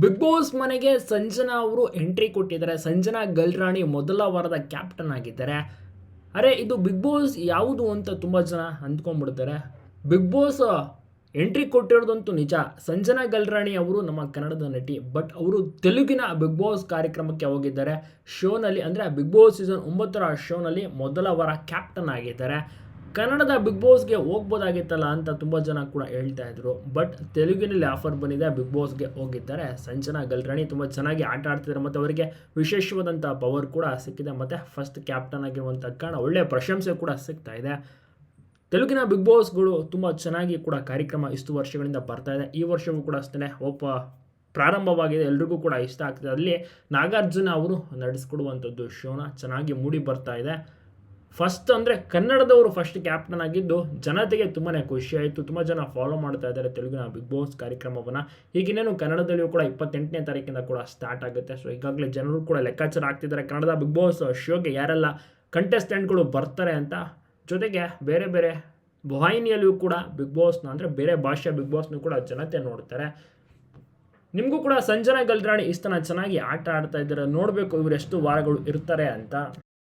Big boss ಮನೆಗೆ ಸಂಜನಾ ಅವರು entry ಕೊಟ್ಟಿದ್ದಾರೆ. ಸಂಜನಾ ಗಲ್ರಾಣಿ ಮೊದಲ ವಾರದ ಕ್ಯಾಪ್ಟನ್ ಆಗಿದ್ದಾರೆ. ಅರೆ, ಇದು ಬಿಗ್ ಬಾಸ್ ಯಾವುದು ಅಂತ ತುಂಬ ಜನ ಅಂದ್ಕೊಂಡ್ಬಿಡ್ತಾರೆ. ಬಿಗ್ ಬಾಸ್ ಎಂಟ್ರಿ ಕೊಟ್ಟಿರೋದಂತೂ ನಿಜ. ಸಂಜನಾ ಗಲ್ರಾಣಿ ಅವರು ನಮ್ಮ ಕನ್ನಡದ ನಟಿ, ಬಟ್ ಅವರು ತೆಲುಗಿನ ಬಿಗ್ ಬಾಸ್ ಕಾರ್ಯಕ್ರಮಕ್ಕೆ ಹೋಗಿದ್ದಾರೆ. ಶೋನಲ್ಲಿ, ಅಂದರೆ ಬಿಗ್ ಬಾಸ್ ಸೀಸನ್ ಒಂಬತ್ತರ ಶೋನಲ್ಲಿ ಮೊದಲ ವಾರ ಕ್ಯಾಪ್ಟನ್ ಆಗಿದ್ದಾರೆ. ಕನ್ನಡದ ಬಿಗ್ ಬಾಸ್ಗೆ ಹೋಗ್ಬೋದಾಗಿತ್ತಲ್ಲ ಅಂತ ತುಂಬ ಜನ ಕೂಡ ಹೇಳ್ತಾ ಇದ್ರು. ಬಟ್ ತೆಲುಗಿನಲ್ಲಿ ಆಫರ್ ಬಂದಿದೆ ಬಿಗ್ ಬಾಸ್ಗೆ ಹೋಗಿದ್ದಾರೆ. ಸಂಜನಾ ಗಲ್ರಾಣಿ ತುಂಬ ಚೆನ್ನಾಗಿ ಆಟ ಆಡ್ತಿದ್ದಾರೆ ಮತ್ತು ಅವರಿಗೆ ವಿಶೇಷವಾದಂಥ ಪವರ್ ಕೂಡ ಸಿಕ್ಕಿದೆ. ಮತ್ತು ಫಸ್ಟ್ ಕ್ಯಾಪ್ಟನ್ ಆಗಿರುವಂಥ ಕಾರಣ ಒಳ್ಳೆಯ ಪ್ರಶಂಸೆ ಕೂಡ ಸಿಗ್ತಾ ಇದೆ. ತೆಲುಗಿನ ಬಿಗ್ ಬಾಸ್ಗಳು ತುಂಬ ಚೆನ್ನಾಗಿ ಕೂಡ ಕಾರ್ಯಕ್ರಮ ಇಷ್ಟು ವರ್ಷಗಳಿಂದ ಬರ್ತಾ ಇದೆ. ಈ ವರ್ಷವೂ ಕೂಡ ಅಷ್ಟೇ ಒಬ್ಬ ಪ್ರಾರಂಭವಾಗಿದೆ. ಎಲ್ರಿಗೂ ಕೂಡ ಇಷ್ಟ ಆಗ್ತದೆ. ಅಲ್ಲಿ ನಾಗಾರ್ಜುನ ಅವರು ನಡೆಸ್ಕೊಡುವಂಥದ್ದು ಶೋನ ಚೆನ್ನಾಗಿ ಮೂಡಿ ಬರ್ತಾ ಇದೆ. ಫಸ್ಟ್ ಅಂದರೆ ಕನ್ನಡದವರು ಫಸ್ಟ್ ಕ್ಯಾಪ್ಟನ್ ಆಗಿದ್ದು ಜನತೆಗೆ ತುಂಬಾ ಆಯಿತು. ತುಂಬ ಜನ ಫಾಲೋ ಮಾಡ್ತಾ ಇದ್ದಾರೆ. ತೆಲುಗಿನ ಬಿಗ್ ಬಾಸ್ ಕಾರ್ಯಕ್ರಮವನ್ನು. ಈಗಿನೇನು ಕನ್ನಡದಲ್ಲಿಯೂ ಕೂಡ ಇಪ್ಪತ್ತೆಂಟನೇ ತಾರೀಕಿಂದ ಕೂಡ ಸ್ಟಾರ್ಟ್ ಆಗುತ್ತೆ. ಸೊ ಈಗಾಗಲೇ ಜನರು ಕೂಡ ಲೆಕ್ಕಾಚಾರ ಆಗ್ತಿದ್ದಾರೆ. ಕನ್ನಡದ ಬಿಗ್ ಬಾಸ್ ಶೋಗೆ ಯಾರೆಲ್ಲ ಕಂಟೆಸ್ಟೆಂಟ್ಗಳು ಬರ್ತಾರೆ ಅಂತ ಜೊತೆಗೆ ಬೇರೆ ಬೇರೆ ವಾಹಿನಿಯಲ್ಲಿಯೂ ಕೂಡ ಬಿಗ್ ಬಾಸ್ನ ಅಂದರೆ ಬೇರೆ ಭಾಷೆಯ ಬಿಗ್ ಬಾಸ್ನು ಕೂಡ ಜನತೆ ನೋಡ್ತಾರೆ. ನಿಮಗೂ ಕೂಡ ಸಂಜನಾ ಗಲ್ರಾಣಿ ಇಷ್ಟನ ಚೆನ್ನಾಗಿ ಆಟ ಆಡ್ತಾ ಇದ್ದಾರೆ. ನೋಡಬೇಕು ಇವರು ಎಷ್ಟು ವಾರಗಳು ಇರ್ತಾರೆ ಅಂತ.